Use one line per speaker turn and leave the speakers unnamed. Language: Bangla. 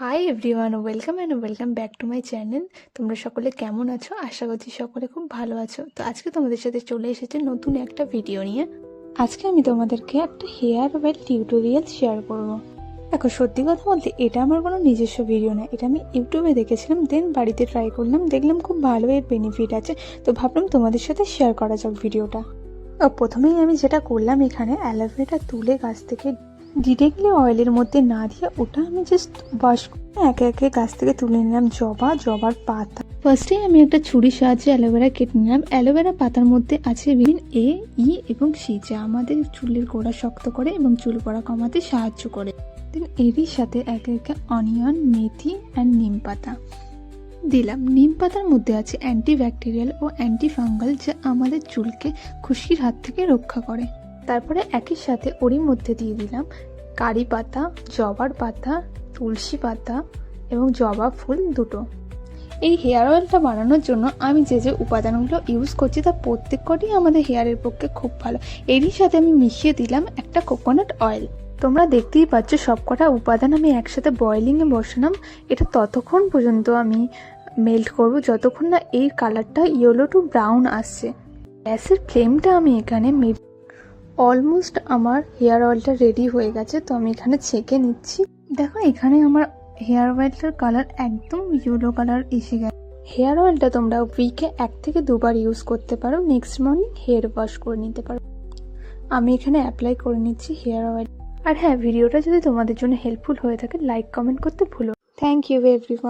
Hi everyone welcome and welcome back to my channel তোমরা সকলে কেমন আছো? আশা করছি সকলে খুব ভালো আছো। তো আজকে তোমাদের সাথে চলে এসেছে নতুন একটা ভিডিও নিয়ে। আজকে আমি তোমাদেরকে একটা হেয়ার ওয়েল টিউটোরিয়াল শেয়ার করব। দেখো সত্যি কথা বলতে এটা আমার কোনো নিজস্ব ভিডিও না। এটা আমি ইউটিউবে দেখেছিলাম দেন বাড়িতে ট্রাই করলাম, দেখলাম খুব ভালো এর বেনিফিট আছে। তো ভাবলাম তোমাদের সাথে শেয়ার করা যাক ভিডিওটা প্রথমেই আমি যেটা করলাম এখানে অ্যালোভেরা তুলে গাছ থেকে ডিরেক্টলি অয়েলের মধ্যে না দিয়ে ওটা আমি জাস্ট ওয়াশ একে একে গাছ থেকে তুলে নিলাম। জবা জবার পাতা। ফার্স্টে আমি একটা ছুরির সাহায্যে অ্যালোভেরা কেটে নিলাম। অ্যালোভেরা পাতার মধ্যে আছে ভিটামিন এ ই এবং সি যা আমাদের চুলের গোড়া শক্ত করে এবং চুল পড়া কমাতে সাহায্য করে। দেন এরই সাথে একে একে অনিয়ন মেথি অ্যান্ড নিম পাতা। দিলাম। নিম পাতার মধ্যে আছে অ্যান্টিব্যাকটেরিয়াল ও অ্যান্টি ফাঙ্গাল যা আমাদের চুলকে খুশকির হাত থেকে রক্ষা করে। তারপরে একই সাথে ওরই মধ্যে দিয়ে দিলাম কারি পাতা, জবার পাতা, তুলসী পাতা এবং জবা ফুল দুটো। এই হেয়ার অয়েলটা বানানোর জন্য আমি যে যে উপাদানগুলো ইউজ করছি তা প্রত্যেক কটি আমাদের হেয়ারের পক্ষে খুব ভালো। এরই সাথে আমি মিশিয়ে দিলাম একটা কোকোনাট অয়েল। তোমরা দেখতেই পাচ্ছ সবকটা উপাদান আমি একসাথে বয়েলিংয়ে বসালাম। এটা ততক্ষণ পর্যন্ত আমি মেল্ট করব যতক্ষণ না এই কালারটা ইয়েলো টু ব্রাউন আসছে। গ্যাসের ফ্লেমটা আমি এখানে অলমোস্ট আমার হেয়ার অয়েলটা রেডি হয়ে গেছে, তো আমি এখানে ছেঁকে নিচ্ছি। দেখো, এখানে আমার হেয়ার অয়েলটার কালার একদম ইয়েলো কালার এসে গেছে। হেয়ার অয়েলটা তোমরা উইকে এক থেকে দুবার ইউজ করতে পারো নেক্সট মর্নিং হেয়ার ওয়াশ করে নিতে পারো। আমি এখানে অ্যাপ্লাই করে নিচ্ছি হেয়ার অয়েল। আর হ্যাঁ ভিডিওটা যদি তোমাদের জন্য হেল্পফুল হয়ে থাকে লাইক কমেন্ট করতে ভুলো। Thank you everyone